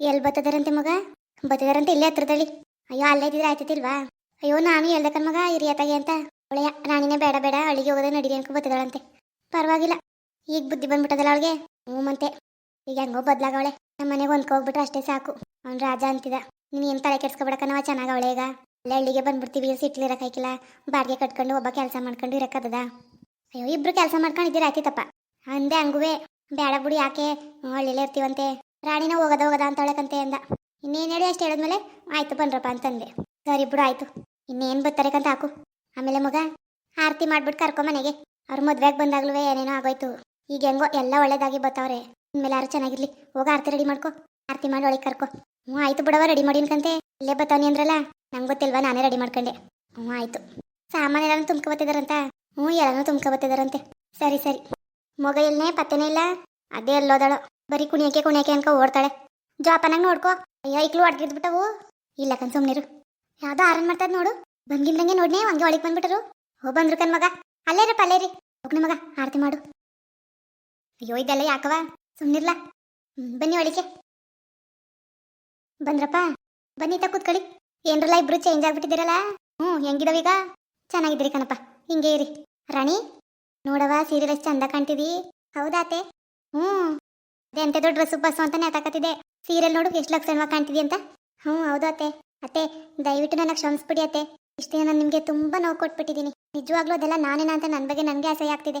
ಎಲ್ಲಿ ಬತ್ತದಾರಂತೆ ಮಗ? ಬತ್ತದಾರಂತೆ ಇಲ್ಲೇ ಹತ್ರದಲ್ಲಿ ಅಯ್ಯೋ, ಅಲ್ಲೇ ಇದ್ದಿದ್ರೆ ಆಯ್ತಿಲ್ವಾ ಅಯ್ಯೋ, ನಾನು ಹೇಳ್ದಕ್ಕನ್ ಮಗ ಹಿರಿಯತಾಗೆ ಅಂತ. ಒಳ್ಳೆಯ ರಾಣಿನೇ ಬೇಡ ಬೇಡ ಅಳಿಗೆ ಹೋಗೋದೇ ನಡೀರಿ ಅನ್ಕೊ ಬತ್ತದಳಂತೆ. ಪರವಾಗಿಲ್ಲ. ಈಗ ಬುದ್ಧಿ ಬಂದ್ಬಿಟ್ಟದಲ್ಲ ಅವಳಿಗೆ? ಹ್ಞೂ ಈಗ ಹೆಂಗೋ ಬದ್ಲಾಗವಳೆ. ನಮ್ಮ ಮನೆಗೆ ಹೊಂದ್ಕೋಗ್ಬಿಟ್ರೆ ಅಷ್ಟೇ ಸಾಕು. ಅವ್ನು ರಾಜ ಅಂತಿದ. ನೀನು ಏನು ತಲೆ ಕೆಡ್ಸ್ಕೊಬೇಡಕ್ಕ ನಾವು ಚೆನ್ನಾಗವಳೆ ಈಗ. ಅಲ್ಲೇ ಹಳ್ಳಿಗೆ ಬಂದ್ಬಿಡ್ತೀವಿ ಸಿಟ್ಲಿ ಇರಕ್ಕಾಯ್ಕಿಲ್ಲ ಬಾಡಿಗೆ ಕಟ್ಕೊಂಡು ಒಬ್ಬ ಕೆಲಸ ಮಾಡ್ಕೊಂಡು ಇರಕ್ಕದ ಅಯ್ಯೋ, ಇಬ್ರು ಕೆಲಸ ಮಾಡ್ಕೊಂಡಿದ್ದೀರ ಆಯ್ತಿತ್ತಪ್ಪ ಅಂದೆ ಹಂಗುವೆ. ಬೇಡ ಬಿಡು, ಯಾಕೆ? ಹಳ್ಳಿಲೇ ಇರ್ತೀವಂತೆ. ರಾಣಿನ ಹೋಗದ ಹೋಗದ ಅಂತ ಹೇಳಕಂತೆ ಅಂದ. ಇನ್ನೇನು ಹೇಳಿ ಅಷ್ಟು ಹೇಳಿದ್ಮೇಲೆ, ಆಯ್ತು ಬನ್ರಪ್ಪ ಅಂತಂದೆ. ಸರಿ ಬಿಡು, ಆಯ್ತು. ಇನ್ನೇನು ಬರ್ತಾರೆಕಂತ ಹಾಕು. ಆಮೇಲೆ ಮಗ, ಆರತಿ ಮಾಡ್ಬಿಟ್ಟು ಕರ್ಕೊ ಮನೆಗೆ. ಅವ್ರ ಮದ್ವೆಗೆ ಬಂದಾಗ್ಲೂ ಏನೇನೋ ಆಗೋಯ್ತು. ಈಗ ಹೆಂಗೋ ಎಲ್ಲ ಒಳ್ಳೇದಾಗಿ ಬರ್ತಾವ್ರೆ ಇನ್ಮೇಲೆ ಯಾರು ಚೆನ್ನಾಗಿರ್ಲಿ. ಹೋಗ ಆರತಿ ರೆಡಿ ಮಾಡ್ಕೊ. ಆರತಿ ಮಾಡಿ ಒಳಗೆ ಕರ್ಕೊ. ಹ್ಞೂ, ಆಯ್ತು ಬಿಡವ ರೆಡಿ ಮಾಡಿ ಅನ್ಕಂತೆ ಇಲ್ಲೇ ಬತ್ತವನಿ ಅಂದ್ರಲ್ಲ, ನಂಗೆ ಗೊತ್ತಿಲ್ವ, ನಾನೇ ರೆಡಿ ಮಾಡ್ಕೊಂಡೆ. ಹ್ಞೂ, ಆಯ್ತು. ಸಾಮಾನು ಎಲ್ಲಾನು ತುಂಬ್ಕೊ ಬತ್ತಿದಾರಂತ? ಹ್ಞೂ, ಎಲ್ಲಾನು ತುಂಬ್ಕೊ ಬತ್ತಿದಾರಂತೆ. ಸರಿ ಸರಿ. ಮಗ ಇಲ್ಲನೇ ಪತ್ತೆನೇ ಇಲ್ಲ. ಅದೇ ಎಲ್ಲೋದಳು ಬರೀ ಕುಣಿಯಕ್ಕೆ ಕುಣಿಯಕ್ಕೆ ಅನ್ಕೊ ಓಡ್ತಾಳೆ. ಜೋಪಾನಾಗ ನೋಡ್ಕೊ. ಅಯ್ಯೋ ಐಕ್ಳು ಅಡ್ಗಿದ್ಬಿಟ್ಟವು ಇಲ್ಲ ಕಣ್ ಸುಮ್ನಿರು. ಯಾವ್ದೋ ಆರನ್ ಮಾಡ್ತದ ನೋಡು. ಬಂದಿಲ್ದಂಗೆ ನೋಡ್ನೆ ಹಂಗೆ ಒಳಗೆ ಬಂದ್ಬಿಟ್ಟರು ಹೋ ಬಂದ್ರು ಕನ್ ಮಗ. ಅಲ್ಲೇ ರೀ ಅಲ್ಲೇ ರೀ ಹೋಗ್ನ ಮಗ ಆರತಿ ಮಾಡು. ಅಯ್ಯೋ ಇದೆಲ್ಲ ಯಾಕವ ಸುಮ್ನಿರ್ಲ. ಹ್ಮ್, ಬನ್ನಿ ಒಳಿಕೆ ಬಂದ್ರಪ್ಪ. ಬನ್ನಿ ತ ಕೂತ್ಕೊಳ್ಳಿ. ಏನ್ರಲ್ಲ ಇಬ್ರು ಚೇಂಜ್ ಆಗ್ಬಿಟ್ಟಿದ್ದೀರಲ್ಲ? ಹ್ಞೂ ಹೆಂಗಿದವೀಗ ಚೆನ್ನಾಗಿದ್ದೀರಿ ಕಣಪ್ಪ. ಹಿಂಗೆ ಇರಿ. ರಾಣಿ ನೋಡವ ಸೀರಿಯಲ್ ಚಂದ ಕಾಣ್ತಿದಿ. ಹೌದಾತೆ ಹ್ಞೂ. ಅದೇ ದೊಡ್ಡ ಡ್ರೆಸ್ ಬಸ್ಸು ಅಂತ ನೇತಾಕತ್ತಿದೆ ಸೀರಿಯಲ್ ನೋಡು, ಎಷ್ಟು ಲಕ್ಷಣವಾಗಿ ಕಾಣ್ತಿದ್ಯ ಅಂತ. ಹ್ಞೂ ಹೌದು ಅತ್ತೆ. ಅತ್ತೆ, ದಯವಿಟ್ಟು ನನಗೆ ಕ್ಷಮಿಸ್ಬಿಡಿ ಅತ್ತೆ. ಇಷ್ಟೇ ನಾನು ನಿಮಗೆ ತುಂಬ ನೋವು ಕೊಟ್ಬಿಟ್ಟಿದ್ದೀನಿ. ನಿಜವಾಗ್ಲೂ ಅದೆಲ್ಲ ನಾನೇನ ಅಂತ ನನ್ನ ಬಗ್ಗೆ ನನಗೆ ಅಸಹ್ಯ ಆಗ್ತಿದೆ.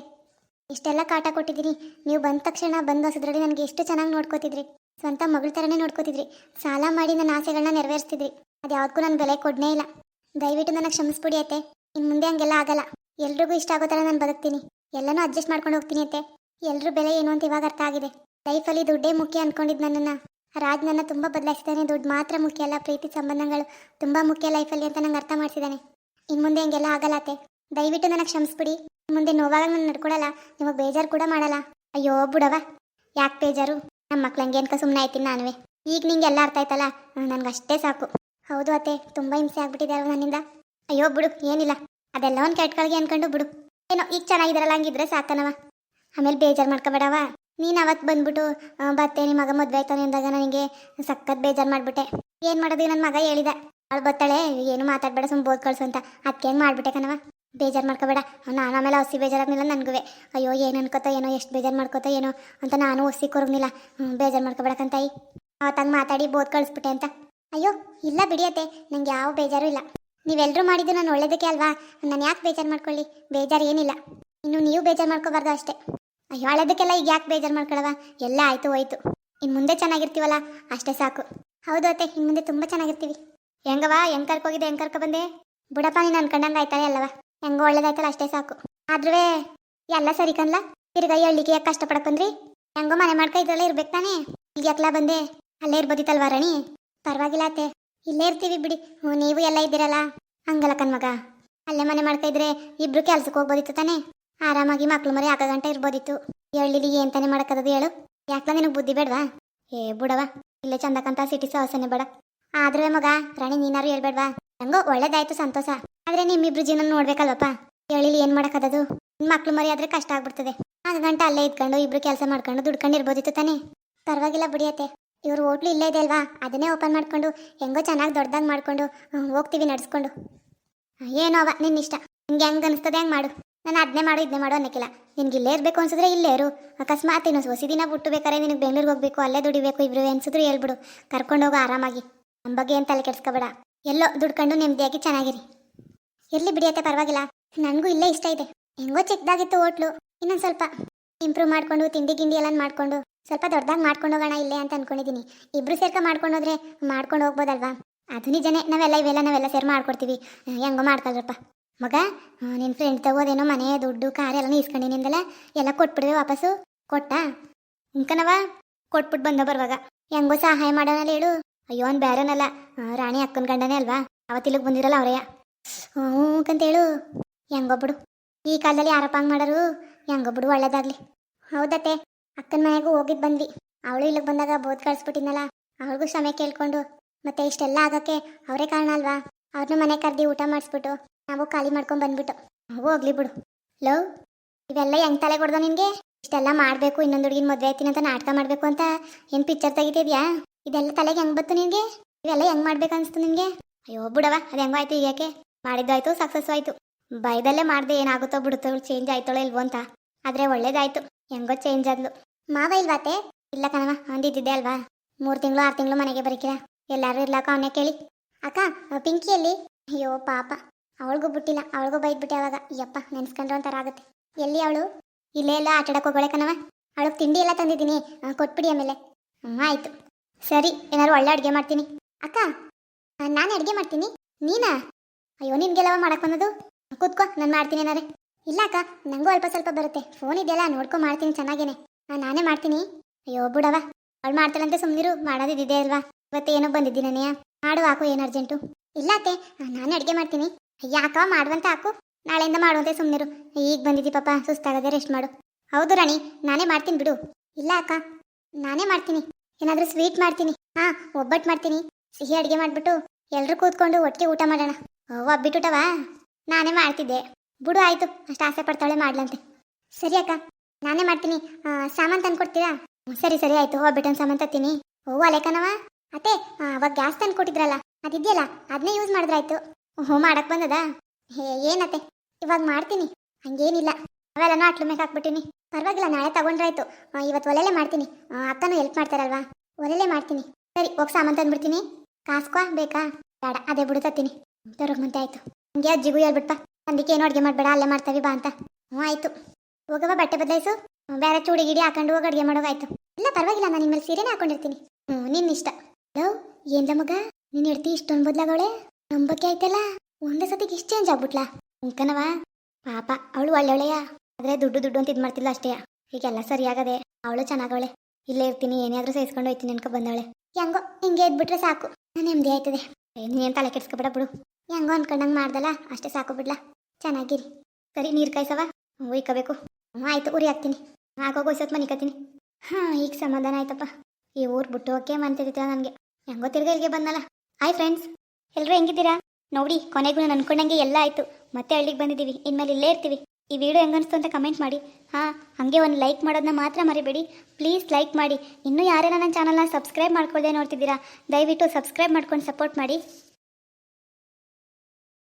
ಇಷ್ಟೆಲ್ಲ ಕಾಟ ಕೊಟ್ಟಿದ್ದೀನಿ. ನೀವು ಬಂದ ತಕ್ಷಣ ಬಂದು ಹೊಸದ್ರಲ್ಲಿ ನನಗೆ ಎಷ್ಟು ಚೆನ್ನಾಗಿ ನೋಡ್ಕೋತಿದ್ರಿ. ಸ್ವಂತ ಮಗಳ ಥರನೇ ನೋಡ್ಕೋತಿದ್ರಿ. ಸಾಲ ಮಾಡಿ ನನ್ನ ಆಸೆಗಳನ್ನ ನೆರವೇರಿಸ್ತಿದ್ರಿ. ಅದು ಯಾವ್ದಕ್ಕೂ ನಾನು ಬೆಲೆ ಕೊಡನೇ ಇಲ್ಲ. ದಯವಿಟ್ಟು ನನಗೆ ಕ್ಷಮಿಸ್ಬಿಡಿ ಅತ್ತೆ. ಇನ್ನು ಮುಂದೆ ಹಂಗೆಲ್ಲ ಆಗಲ್ಲ. ಎಲ್ರಿಗೂ ಇಷ್ಟ ಆಗೋ ಥರ ನಾನು ಬದುಕ್ತೀನಿ. ಎಲ್ಲನೂ ಅಡ್ಜಸ್ಟ್ ಮಾಡ್ಕೊಂಡು ಹೋಗ್ತೀನಿ ಅತ್ತೆ. ಎಲ್ಲರೂ ಬೆಲೆ ಏನು ಅಂತ ಇವಾಗ ಅರ್ಥ ಆಗಿದೆ. ಲೈಫಲ್ಲಿ ದುಡ್ಡೇ ಮುಖ್ಯ ಅನ್ಕೊಂಡಿದ್ದು ನನ್ನನ್ನು. ರಾಜ್ ನನ್ನ ತುಂಬ ಬದಲಾಯಿಸಿದ್ದಾನೆ ದುಡ್ಡು ಮಾತ್ರ ಮುಖ್ಯ ಅಲ್ಲ, ಪ್ರೀತಿ ಸಂಬಂಧಗಳು ತುಂಬ ಮುಖ್ಯ ಲೈಫಲ್ಲಿ ಅಂತ ನಂಗೆ ಅರ್ಥ ಮಾಡಿಸಿದ್ದಾನೆ ಇನ್ನು ಮುಂದೆ ಹಂಗೆಲ್ಲ ಆಗಲ್ಲತ್ತೆ ದಯವಿಟ್ಟು ನನಗೆ ಕ್ಷಮಿಸ್ಬಿಡಿ. ಮುಂದೆ ನೋವಾಗ ನಾನು ನಡ್ಕೊಳಲ್ಲ. ನಿಮಗೆ ಬೇಜಾರು ಕೂಡ ಮಾಡಲ್ಲ. ಅಯ್ಯೋ ಬಿಡವ ಯಾಕೆ ಬೇಜಾರು? ನಮ್ಮ ಮಕ್ಳು ಹಂಗೆ ಸುಮ್ಮನೆ ಆಯ್ತೀನಿ ನಾನುವೆ. ಈಗ ನಿಂಗೆ ಎಲ್ಲ ಅರ್ಥ ಆಯ್ತಲ್ಲ? ನನಗೆ ಅಷ್ಟೇ ಸಾಕು. ಹೌದು ಅತ್ತೆ, ತುಂಬ ಹಿಂಸೆ ಆಗ್ಬಿಟ್ಟಿದೆ ನನ್ನಿಂದ? ಅಯ್ಯೋ, ಬಿಡು, ಏನಿಲ್ಲ. ಅದೆಲ್ಲ ಒಂದು ಕೆಟ್ಟಗಳಿಗೆ ಅನ್ಕೊಂಡು ಬಿಡು. ಏನೋ, ಈಗ ಚೆನ್ನಾಗಿದ್ದಾರಲ್ಲ ಹಂಗಿದ್ರೆ ಸಾಕನವ ಆಮೇಲೆ ಬೇಜಾರು ಮಾಡ್ಕೋಬೇಡವ ನೀನು ಅವತ್ತು ಬಂದ್ಬಿಟ್ಟು ಬತ್ತೆ ನಿಮ್ಮ ಮಗ ಮದುವೆ ಆಯ್ತಾನೆ ಅಂದಾಗ ನನಗೆ ಸಖತ್ ಬೇಜಾರು ಮಾಡಿಬಿಟ್ಟೆ. ಏನು ಮಾಡೋದು? ನನ್ನ ಮಗ ಹೇಳಿದ. ಅವಳು ಬತ್ತಾಳೆ ಏನು ಮಾತಾಡಬೇಡ ಸುಮ್ಮನೆ ಬೋದ್ ಕಳ್ಸು ಅಂತ. ಅದಕ್ಕೆ ಏನು ಮಾಡಿಬಿಟ್ಟೆ ಕಣವ ಬೇಜಾರು ಮಾಡ್ಕೋಬೇಡ. ನಾನು ಆಮೇಲೆ ಹೊಸಿ ಬೇಜಾರಾಗ್ನಿಲ್ಲ ನನಗೂ ಅಯ್ಯೋ, ಏನು ಅನ್ಕೋತೋ ಏನೋ, ಎಷ್ಟು ಬೇಜಾರು ಮಾಡ್ಕೋತೋ ಏನೋ ಅಂತ ನಾನು ಹೊಸಿ ಕೊರಗ್ನಿಲ್ಲ ಬೇಜಾರು ಅವ ಅವತ್ತಂಗೆ ಮಾತಾಡಿ ಬೋದ್ ಕಳಿಸ್ಬಿಟ್ಟೆ ಅಂತ. ಅಯ್ಯೋ, ಇಲ್ಲ ಬಿಡಿಯತ್ತೆ ನಂಗೆ ಯಾವ ಬೇಜಾರು ಇಲ್ಲ. ನೀವೆಲ್ಲರೂ ಮಾಡಿದ್ದು ನಾನು ಒಳ್ಳೇದಕ್ಕೆ ಅಲ್ವಾ? ನಾನು ಯಾಕೆ ಬೇಜಾರು ಮಾಡ್ಕೊಳ್ಳಿ? ಬೇಜಾರು ಏನಿಲ್ಲ. ಇನ್ನು ನೀವು ಬೇಜಾರು ಮಾಡ್ಕೋಬಾರ್ದು ಅಷ್ಟೇ. ಅಯ್ಯೋ, ಅಳೋದಕ್ಕೆಲ್ಲ ಈಗ ಯಾಕೆ ಬೇಜಾರು ಮಾಡ್ಕೊಳವ? ಎಲ್ಲ ಆಯ್ತು, ಹೋಯ್ತು. ಇನ್ನು ಮುಂದೆ ಚೆನ್ನಾಗಿರ್ತೀವಲ್ಲ? ಅಷ್ಟೇ ಸಾಕು. ಹೌದು ಅತ್ತೆ ಇನ್ನು ಮುಂದೆ ತುಂಬ ಚೆನ್ನಾಗಿರ್ತೀವಿ. ಹೆಂಗವ ಹೆಂಗ್ ಕರ್ಕೋಗಿದೆ ಹೆಂಗ್ ಕರ್ಕೊ ಬಂದೆ? ಬುಡಪ್ಪ, ನೀನು ಅನ್ಕೊಂಡಂಗೆ ಆಯ್ತಾಳೆ ಅಲ್ಲವ? ಹೆಂಗೋ ಒಳ್ಳೇದಾಯ್ತಲ್ಲ, ಅಷ್ಟೇ ಸಾಕು. ಆದ್ರೂ ಎಲ್ಲ ಸರಿ ಕನ್ಲ ತಿರ್ಗಾ ಈ ಹಳ್ಳಿಗೆ ಯಾಕೆ ಕಷ್ಟಪಡಕ್ಕೆ ಬಂದ್ರಿ? ಹೆಂಗೋ ಮನೆ ಮಾಡ್ಕ, ಇದ್ರಲ್ಲ ಇರ್ಬೇಕು ತಾನೇ? ಈಗ ಯಾಕ್ಲಾ ಬಂದೆ? ಅಲ್ಲೇ ಇರ್ಬೋದಿತ್ತಲ್ವಾ ರಾಣಿ? ಪರವಾಗಿಲ್ಲ ಅತ್ತೆ. ಇಲ್ಲೇ ಇರ್ತೀವಿ ಬಿಡಿ. ನೀವು ಎಲ್ಲ ಇದ್ದೀರಲ್ಲ? ಹಂಗಲ್ಲ ಕಣ್ಮಗ. ಅಲ್ಲೇ ಮನೆ ಮಾಡ್ಕೊ ಇದ್ರೆ ಇಬ್ರು ಕೆಲ್ಸಕ್ಕೆ ಹೋಗ್ಬೋದಿತ್ತು ತಾನೇ? ಆರಾಮಾಗಿ ಮಕ್ಳು ಮರಿ ಆಕ ಗಂಟೆ ಇರ್ಬೋದಿತ್ತು. ಎಳ್ಳಿಲಿ ಏನ್ ತಾನೇ ಮಾಡಕ್ಕದದು ಹೇಳು. ಯಾಕಲ ನಿನಗೆ ಬುದ್ಧಿ ಬೇಡವಾ? ಏ ಬುಡವಾ ಇಲ್ಲೇ ಚಂದಕ್ಕಂತ ಸಿಟಿ ಸಹಸನೆ ಬೇಡ. ಆದ್ರೆ ಮಗ, ರಾಣಿ ನೀನಾರು ಹೇಳ್ಬೇಡ್ವಾ? ನಂಗೋ ಒಳ್ಳೇದಾಯ್ತು ಸಂತೋಷ. ಆದ್ರೆ ನಿಮ್ಮಿಬ್ರು ಜೀವನ ನೋಡ್ಬೇಕಲ್ವಪ್ಪ ಹೇಳಿಲಿ ಏನ್ ಮಾಡಕ್ಕದದು? ಮಕ್ಳು ಮರಿ ಆದ್ರೆ ಕಷ್ಟ ಆಗ್ಬಿಡ್ತದೆ. ಆಗ ಗಂಟೆ ಅಲ್ಲೇ ಇದ್ಕೊಂಡು ಇಬ್ರು ಕೆಲಸ ಮಾಡ್ಕೊಂಡು ದುಡ್ಕೊಂಡು ಇರ್ಬೋದಿತ್ತು ತಾನೇ. ಪರವಾಗಿಲ್ಲ ಬಿಡಿಯತ್ತೆ. ಇವ್ರ ಹೋಟ್ಲು ಇಲ್ಲೇ ಇದೆ ಅಲ್ವಾ? ಅದನ್ನೇ ಓಪನ್ ಮಾಡ್ಕೊಂಡು ಹೆಂಗೋ ಚೆನ್ನಾಗಿ ದೊಡ್ಡದಾಗಿ ಮಾಡ್ಕೊಂಡು ಹೋಗ್ತೀವಿ ನಡೆಸ್ಕೊಂಡು. ಏನೋ ಅವ ನಿನ್ನ ಇಷ್ಟ ನಿಂಗೆ ಹೆಂಗ್ ಅನಿಸ್ತದೆ ಹೆಂಗ್ ಮಾಡು. ನಾನು ಅದನ್ನೇ ಮಾಡು ಇದನ್ನೇ ಮಾಡು ಅನ್ನಕ್ಕಿಲ್ಲ. ನಿನಗೆ ಇಲ್ಲೇ ಇರಬೇಕು ಅನ್ಸಿದ್ರೆ ಇಲ್ಲೇ ಇರು. ಅಕಸ್ಮಾತ್ ಇನ್ನೊಂದು ಹೊಸ ದಿನ ಬಿಟ್ಟು ನಿನಗೆ ಬೆಂಗಳೂರಿಗೆ ಹೋಗ್ಬೇಕು, ಅಲ್ಲೇ ದುಡಿಬೇಕು ಇಬ್ರು ಅನ್ಸಿದ್ರು ಹೇಳ್ಬಿಡು. ಕರ್ಕೊಂಡು ಹೋಗು ಆರಾಮಾಗಿ. ನಮ್ಮ ಬಗ್ಗೆ ಏನು ತಲೆ ಕೆಡ್ಸ್ಕೊಬೇಡ. ಎಲ್ಲೋ ದುಡ್ಕೊಂಡು ನೆಮ್ಮದಿಯಾಗಿ ಚೆನ್ನಾಗಿರಿ. ಎಲ್ಲಿ ಬಿಡಿಯತ್ತೆ ಪರವಾಗಿಲ್ಲ. ನನಗೂ ಇಲ್ಲೇ ಇಷ್ಟ ಇದೆ. ಹೆಂಗೋ ಚಿಕ್ಕದಾಗಿತ್ತು ಹೋಟ್ಲು. ಇನ್ನೊಂದು ಸ್ವಲ್ಪ ಇಂಪ್ರೂವ್ ಮಾಡಿಕೊಂಡು, ತಿಂಡಿ ಗಿಂಡಿ ಎಲ್ಲ ಮಾಡಿಕೊಂಡು, ಸ್ವಲ್ಪ ದೊಡ್ಡದಾಗಿ ಮಾಡ್ಕೊಂಡು ಹೋಗೋಣ ಇಲ್ಲೇ ಅಂತ ಅನ್ಕೊಂಡಿದ್ದೀನಿ ಇಬ್ರು ಸೇರ್ಕ ಮಾಡ್ಕೊಂಡು ಹೋದ್ರೆ ಮಾಡ್ಕೊಂಡು ಹೋಗ್ಬೋದಲ್ವಾ? ಅದು ನಿಜನೇ. ನಾವೆಲ್ಲ ಇವೆಲ್ಲ ನಾವೆಲ್ಲ ಸೇರಿ ಮಾಡ್ಕೊಡ್ತೀವಿ. ಹೆಂಗೋ ಮಾಡ್ಕೊಳ್ರಪ್ಪ ಮಗ ನಿನ್ನ ಫ್ರೆಂಡ್ ತಗೋದೇನೋ ಮನೆ, ದುಡ್ಡು ಕಾರ್ ಎಲ್ಲ ಇಸ್ಕೊಂಡಿನಿಂದಲ್ಲ ಎಲ್ಲ ಕೊಟ್ಬಿಡ್ವೆ ವಾಪಸ್ಸು. ಕೊಟ್ಟ? ಇಂಕನವ ಕೊಟ್ಬಿಟ್ಟು ಬಂದ ಬರುವಾಗ. ಹೆಂಗೋ ಸಹಾಯ ಮಾಡೋಣ ಹೇಳು. ಅಯ್ಯೋ, ಅವ್ನು ಬೇರೆನಲ್ಲ ರಾಣಿ ಅಕ್ಕನ ಗಂಡನೇ ಅಲ್ವಾ? ಅವತ್ತಿಲ್ಲಿಗೆ ಬಂದಿರಲ್ಲ ಅವರಯ್ಯ. ಹ್ಞೂ ಹೇಳು. ಹೆಂಗೊಬ್ಬಡು ಬಿಡು. ಈ ಕಾಲದಲ್ಲಿ ಯಾರಪ್ಪ ಹಂಗೆ ಮಾಡೋರು? ಹೆಂಗೊಬ್ಬಿಡು ಬಿಡು, ಒಳ್ಳೇದಾಗ್ಲಿ. ಹೌದತ್ತೆ. ಅಕ್ಕನ ಮನೆಗೂ ಹೋಗಿದ್ದು ಬಂದ್ವಿ. ಅವಳು ಇಲ್ಲಿಗೆ ಬಂದಾಗ ಬೋದ್ ಕಳಿಸ್ಬಿಟ್ಟಿದ್ನಲ್ಲ. ಅವ್ರಿಗೂ ಸಮಯ ಕೇಳ್ಕೊಂಡು. ಮತ್ತೆ ಇಷ್ಟೆಲ್ಲ ಆಗಕ್ಕೆ ಅವರೇ ಕಾರಣ ಅಲ್ವಾ? ಅವ್ರನ್ನ ಮನೆ ಕರ್ದಿ ಊಟ ಮಾಡಿಸ್ಬಿಟ್ಟು. ನಾವು ಖಾಲಿ ಮಾಡ್ಕೊಂಡು ಬಂದ್ಬಿಟ್ಟು. ಹೋಗ್ಲಿ ಬಿಡು. ಲವ್ ಇವೆಲ್ಲ ಹೆಂಗ್ ತಲೆ ಕೊಡ್ದ ನಿನಗೆ? ಇಷ್ಟೆಲ್ಲ ಮಾಡಬೇಕು, ಇನ್ನೊಂದು ಹುಡುಗಿನ ಮದುವೆ ಆಯ್ತೀನಿ ಅಂತ ನಾಟಕ ಮಾಡಬೇಕು ಅಂತ ಏನ್ ಪಿಕ್ಚರ್ ತೆಗಿತಿದ್ಯಾ? ಇದೆಲ್ಲ ತಲೆಗೆ ಹೆಂಗ್ ಬತ್ತು ನಿನಗೆ? ಇವೆಲ್ಲ ಹೆಂಗ್ ಮಾಡ್ಬೇಕು ಅನಿಸ್ತು ನಿನಗೆ? ಅಯ್ಯೋ ಬಿಡವ ಅದು ಹೆಂಗೋ ಆಯ್ತು ಈಗ ಯಾಕೆ? ಮಾಡಿದ್ದಾಯ್ತು ಸಕ್ಸಸ್ ಆಯ್ತು. ಭಯದಲ್ಲೇ ಮಾಡ್ದೆ, ಏನಾಗುತ್ತೋ ಬಿಡುತ್ತೋ ಚೇಂಜ್ ಆಯ್ತಾಳೋ ಇಲ್ವೋ ಅಂತ. ಆದ್ರೆ ಒಳ್ಳೇದಾಯ್ತು, ಹೆಂಗೋ ಚೇಂಜ್ ಆದ್ಲು. ಮಾವ ಇಲ್ವಾತೆ ಇಲ್ಲ ಕಣವ ಅಂದಿದ್ದೆ ಅಲ್ವಾ? ಮೂರು ತಿಂಗಳು, ಆರು ತಿಂಗಳು ಮನೆಗೆ ಬರೀಕಿರ ಎಲ್ಲರೂ ಇರ್ಲಾಕ ಅವನೇ ಕೇಳಿ. ಅಕ್ಕ ಪಿಂಕಿಯಲ್ಲಿ? ಅಯ್ಯೋ, ಪಾಪ. ಅವಳಿಗೂ ಬಿಟ್ಟಿಲ್ಲ, ಅವಳಿಗೂ ಬೈದ್ಬಿಟ್ಟೆ ಅವಾಗ. ಯಪ್ಪ, ನೆನ್ಸ್ಕೊಂಡ್ರೆ ಒಂಥರ ಆಗುತ್ತೆ. ಎಲ್ಲಿ ಅವಳು? ಇಲ್ಲೇ ಎಲ್ಲ ಆಟಾಡಕ್ಕೆ ಹೋಗೋಳೆ ಅವಳಿಗೆ ತಿಂಡಿ ಎಲ್ಲ ತಂದಿದ್ದೀನಿ. ಕೊಟ್ಬಿಡಿ ಆಮೇಲೆ. ಹ್ಞೂ ಆಯ್ತು. ಸರಿ, ಏನಾದ್ರು ಒಳ್ಳೆ ಅಡುಗೆ ಮಾಡ್ತೀನಿ. ಅಕ್ಕ ನಾನು ಅಡುಗೆ ಮಾಡ್ತೀನಿ. ನೀನಾ? ಅಯ್ಯೋ, ನಿನ್ಗೆಲ್ಲವ ಮಾಡಕ್ ಬಂದದು ಕೂತ್ಕೋ, ನಾನು ಮಾಡ್ತೀನಿ ಏನಾರೆ ಇಲ್ಲ ಅಕ್ಕ ನನಗೂ ಅಲ್ಪ ಸ್ವಲ್ಪ ಬರುತ್ತೆ. ಫೋನ್ ಇದೆಯಲ್ಲ, ನೋಡ್ಕೊ ಮಾಡ್ತೀನಿ ಚೆನ್ನಾಗೇನೆ. ನಾನೇ ಮಾಡ್ತೀನಿ. ಅಯ್ಯೋ ಬಿಡವ ಅವಳು ಮಾಡ್ತಾಳಂತೆ ಸುಮ್ಮನಿರು ಮಾಡೋದಿದೆ ಅಲ್ವಾ? ಇವತ್ತೇನೋ ಬಂದಿದ್ದೀನನೆಯ? ಮಾಡು, ಹಾಕು, ಏನು ಅರ್ಜೆಂಟು ಇಲ್ಲ ಅತ್ತೆ ನಾನೇ ಅಡುಗೆ ಮಾಡ್ತೀನಿ. ಯಾಕ ಮಾಡುವಂತ ಹಾಕು. ನಾಳೆಯಿಂದ ಮಾಡುವಂತೆ ಸುಮ್ಮನಿರು ಈಗ ಬಂದಿದ್ದಿ ಪಾಪ ಸುಸ್ತಾಗದೆ ರೆಸ್ಟ್ ಮಾಡು. ಹೌದು ರಾಣಿ ನಾನೇ ಮಾಡ್ತೀನಿ ಬಿಡು. ಇಲ್ಲ ಅಕ್ಕ ನಾನೇ ಮಾಡ್ತೀನಿ. ಏನಾದರೂ ಸ್ವೀಟ್ ಮಾಡ್ತೀನಿ. ಹಾ ಒಬ್ಬಟ್ಟು ಮಾಡ್ತೀನಿ. ಸಿಹಿ ಅಡುಗೆ ಮಾಡಿಬಿಟ್ಟು ಎಲ್ಲರೂ ಕೂತ್ಕೊಂಡು ಒಟ್ಟಿಗೆ ಊಟ ಮಾಡೋಣ. ಓ ಒಬ್ಬಿಟ್ಟುಟವಾ ನಾನೇ ಮಾಡ್ತಿದ್ದೆ. ಬಿಡು ಆಯ್ತು. ಅಷ್ಟು ಆಸೆ ಪಡ್ತಾಳೆ ಮಾಡ್ಲಂತೆ. ಸರಿ ಅಕ್ಕ ನಾನೇ ಮಾಡ್ತೀನಿ. ಸಾಮಾನು ಸಾಮಾನ್ ತಂದು ಕೊಡ್ತೀರಾ? ಹ್ಮ್, ಸರಿ ಸರಿ ಆಯ್ತು. ಒಬ್ಬಿಟ್ಟನ್ ಸಾಮಾನು ತತ್ತೀನಿ. ಓ ಅಲೆಕನವ ಅತ್ತೆ ಅವಾಗ ಗ್ಯಾಸ್ ತಂದು ಕೊಟ್ಟಿದ್ರಲ್ಲ ಅದಿದೆಯಲ್ಲ ಅದನ್ನೇ ಯೂಸ್ ಮಾಡಿದ್ರಾಯ್ತು. ಹ್ಞೂ ಮಾಡಕ್ ಬಂದದ? ಹೇ, ಏನತ್ತೆ? ಇವಾಗ ಮಾಡ್ತೀನಿ. ಹಂಗೇನಿಲ್ಲ. ಅವೆಲ್ಲನೂ ಅಟ್ಲು ಮೇಲೆ ಹಾಕ್ಬಿಟ್ಟಿನಿ. ಪರವಾಗಿಲ್ಲ, ನಾಳೆ ತಗೊಂಡ್ರಾಯ್ತು. ಇವತ್ತು ಒಲೆಲೆ ಮಾಡ್ತೀನಿ. ಅಕ್ಕನೂ ಹೆಲ್ಪ್ ಮಾಡ್ತಾರಲ್ವಾ? ಒಲೆಲೆ ಮಾಡ್ತೀನಿ. ಸರಿ, ಹೋಗಿ ಸಾಮಾನು ತಂದ್ಬಿಡ್ತೀನಿ. ಕಾಸ್ಕೋ, ಬೇಕಾ? ಬೇಡ, ಅದೇ ಬಿಡು ತತ್ತೀನಿ. ಮುಂತೆ ಆಯ್ತು. ಹಂಗೆ ಅಜ್ಜಿಗೂ ಹೇಳ್ಬಿಟ್ಪ ಅದಕ್ಕೆ ಏನು ಅಡುಗೆ ಮಾಡಬೇಡ, ಅಲ್ಲೇ ಮಾಡ್ತಾವಿ, ಬಾ ಅಂತ. ಹ್ಞೂ ಆಯ್ತು. ಹೋಗವ ಬಟ್ಟೆ ಬದಲಾಯಿಸು. ಬೇರೆ ಚೂಡಿ ಗಿಡಿ ಹಾಕೊಂಡು ಹೋಗಿ ಅಡುಗೆ ಮಾಡೋಗಾಯ್ತು ಇಲ್ಲ, ಪರವಾಗಿಲ್ಲ, ನಾನು ನಿಮ್ಮಲ್ಲಿ ಸೀರೆನೇ ಹಾಕೊಂಡಿರ್ತೀನಿ. ಹ್ಞೂ ನಿನ್ನ ಇಷ್ಟ. ಲವ್ ಏನ್ಲ ಮಗ? ನೀನು ಇಡ್ತಿ ಇಷ್ಟೊಂದು ಬದಲಾಗವಳೆ ನಂಬಕ್ಕೆ ಆಯ್ತಲ್ಲ? ಒಂದೇ ಸತಿಗೆ ಇಷ್ಟು ಚೇಂಜ್ ಆಗ್ಬಿಟ್ಲಾ. ಉಂಕನವ ಪಾಪ, ಅವಳು ಒಳ್ಳೆಯವಳೆಯ ಆದ್ರೆ ದುಡ್ಡು ದುಡ್ಡು ಅಂತ ಇದು ಮಾಡ್ತಿಲ್ಲ ಅಷ್ಟೇ. ಈಗೆಲ್ಲ ಸರಿಯಾಗದೆ ಅವಳು ಚೆನ್ನಾಗವಳೆ. ಇಲ್ಲೇ ಇರ್ತೀನಿ ಏನಾದ್ರೂ ಸೇರಿಸ್ಕೊಂಡು ಹೋಯ್ತೀನಿ ಅನ್ಕೊ ಬಂದವಳೆ. ಹೆಂಗೋ, ಹಿಂಗೆ ಎದ್ಬಿಟ್ರೆ ಸಾಕು. ನಾನು ನೆಮ್ಮದಿ ಆಯ್ತದೆ. ನೀನು ತಲೆ ಕೆಡ್ಸ್ಕೊಬೇಡ ಬಿಡು. ಹೆಂಗೋ ಅನ್ಕೊಂಡಂಗೆ ಮಾಡ್ದಲ್ಲ, ಅಷ್ಟೇ ಸಾಕು ಬಿಡ್ಲಾ. ಚೆನ್ನಾಗಿರಿ. ಸರಿ, ನೀರು ಕಾಯ್ಸವ? ಒಯ್ಕೋಬೇಕು. ಹ್ಞೂ ಆಯ್ತು, ಉರಿ ಹಾಕ್ತೀನಿ. ಹಾಕೋಗಿ ಒಯ್ಸೋತ್ ಮನಿಕತ್ತೀನಿ ಹಾಂ, ಈಗ ಸಮಾಧಾನ ಆಯ್ತಪ್ಪ. ಈ ಊರು ಬಿಟ್ಟು ಹೋಗಕ್ಕೆ ಮಂತಿದ್ದ ನನಗೆ. ಹೆಂಗೋ ತಿರ್ಗ ಇಲ್ಲಿಗೆ ಬಂದಲ್ಲ. ಹಾಯ್ ಫ್ರೆಂಡ್ಸ್ ಎಲ್ಲರೂ ಹೆಂಗಿದ್ದೀರಾ? ನೋಡಿ, ಕೊನೆಗೂ ನಾನು ಅನ್ಕೊಂಡಂಗೆ ಎಲ್ಲ ಆಯಿತು. ಮತ್ತೆ ಹಳ್ಳಿಗೆ ಬಂದಿದ್ದೀವಿ. ಇನ್ಮೇಲೆ ಇಲ್ಲೇ ಇರ್ತೀವಿ. ಈ ವಿಡಿಯೋ ಹೆಂಗನಿಸ್ತು ಅಂತ ಕಮೆಂಟ್ ಮಾಡಿ. ಹಾಂ, ಹಾಗೆ ಒಂದು ಲೈಕ್ ಮಾಡೋದನ್ನ ಮಾತ್ರ ಮರಿಬೇಡಿ. ಪ್ಲೀಸ್ ಲೈಕ್ ಮಾಡಿ. ಇನ್ನೂ ಯಾರೇನ ನನ್ನ ಚಾನಲ್ನ ಸಬ್ಸ್ಕ್ರೈಬ್ ಮಾಡ್ಕೊಳ್ಳದೆ ನೋಡ್ತಿದ್ದೀರಾ, ದಯವಿಟ್ಟು ಸಬ್ಸ್ಕ್ರೈಬ್ ಮಾಡ್ಕೊಂಡು ಸಪೋರ್ಟ್ ಮಾಡಿ.